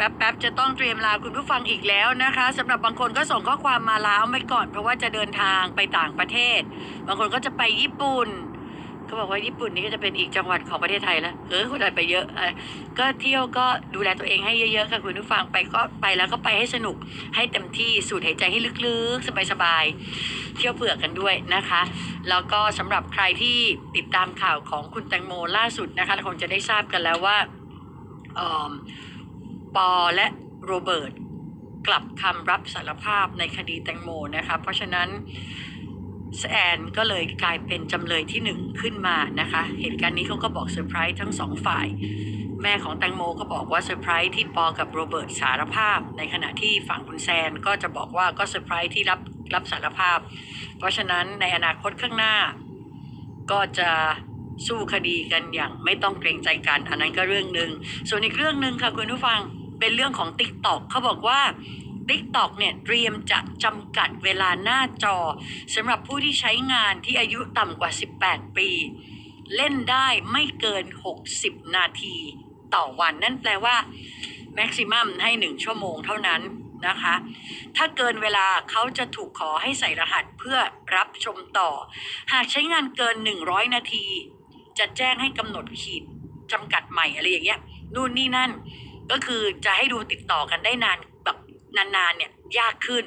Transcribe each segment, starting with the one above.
แป๊บๆจะต้องเตรียมลาคุณผู้ฟังอีกแล้วนะคะสำหรับบางคนก็ส่งข้อความมาล้าไว้ก่อน เพราะว่าจะเดินทางไปต่างประเทศ บางคนก็จะไปญี่ปุ่นเขาบอกว่าญี่ปุ่นนี่ก็จะเป็นอีกจังหวัดของประเทศไทยแล้วเออคนไทยไปเยอะก็เที่ยวก็ดูแลตัวเองให้เยอะๆค่ะคุณผู้ฟังไปก็ไปแล้วก็ไปให้สนุกให้เต็มที่สูดหายใจให้ลึกๆ สบายๆเที่ยวเผื่อกันด้วยนะคะ แล้วก็สำหรับใครที่ติดตามข่าวของคุณแตงโมล่าสุดนะคะคงจะได้ทราบกันแล้วว่า ปอและโรเบิร์ตกลับคำรับสารภาพในคดีแตงโมนะคะ เพราะฉะนั้นแอนก็เลยกลายเป็นจำเลยที่หนึ่งขึ้นมานะคะ เหตุการณ์นี้เขาก็บอกเซอร์ไพรส์ทั้งสองฝ่าย แม่ของแตงโมก็บอกว่าเซอร์ไพรส์ที่ปอกับโรเบิร์ตสารภาพ ในขณะที่ฝั่งคุณแซนก็จะบอกว่าก็เซอร์ไพรส์ที่รับรับสารภาพ เพราะฉะนั้นในอนาคตข้างหน้า ก็จะสู้คดีกันอย่างไม่ต้องเกรงใจกัน อันนั้นก็เรื่องหนึ่งส่วนอีกเรื่องหนึ่งค่ะคุณผู้ฟัง เป็นเรื่องของ t ิ k t o k เขาบอกว่า t ิ k t o k เนี่ยเตรียมจะจำกัดเวลาหน้าจอสำหรับผู้ที่ใช้งานที่อายุต่ำกว่า 18 ปี เล่นได้ไม่เกิน 60 นาทีต่อวันนั่นแปลว่าแม็กซิมัมให้ 1 ชั่วโมงเท่านั้นนะคะ ถ้าเกินเวลาเขาจะถูกขอให้ใส่รหัสเพื่อรับชมต่อ หากใช้งานเกิน 100 นาที จะแจ้งให้กำหนดขีดจำกัดใหม่อะไรอย่างเงี้ยนู่นนี่นั่น ก็คือจะให้ดูติดต่อกันได้นานแบบนานๆเนี่ยยากขึ้น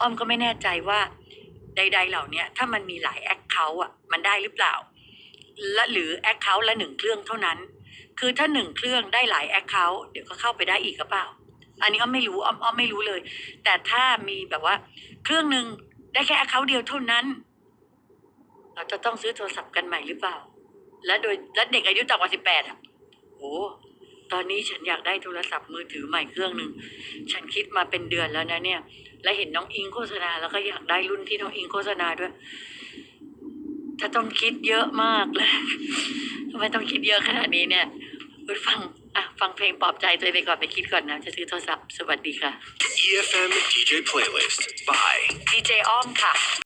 อ้อมก็ไม่แน่ใจว่าใด ๆ เหล่านี้ถ้ามันมีหลายแอคเคาท์อะมันได้หรือเปล่าและหรือแอคเคาท์ละหนึ่งเครื่องเท่านั้น คือถ้าหนึ่งเครื่องได้หลายแอคเคาท์เดี๋ยวก็เข้าไปได้อีกหรือเปล่า อันนี้อ้อมไม่รู้อ้อมอ้อมไม่รู้เลย แต่ถ้ามีแบบว่า เครื่องหนึ่งได้แค่แอคเคาท์เดียวเท่านั้น เราจะต้องซื้อโทรศัพท์กันใหม่หรือเปล่า และโดยและเด็กอายุต่ำกว่าสิบแปดอะโอ้ ตอนนี้ฉันอยากได้โทรศัพท์มือถือใหม่เครื่องหนึ่ง ฉันคิดมาเป็นเดือนแล้วนะเนี่ย และเห็นน้องอิงโฆษณาแล้วก็อยากได้รุ่นที่น้องอิงโฆษณาด้วย ถ้าต้องคิดเยอะมากเลยทำไมต้องคิดเยอะขนาดนี้เนี่ยคุณฟัง อะ ฟังเพลงปลอบใจตัวเองไปก่อนไปคิดก่อนนะ จะซื้อโทรศัพท์ สวัสดีค่ะ EFM DJ playlist by ดีเจอ้อมค่ะ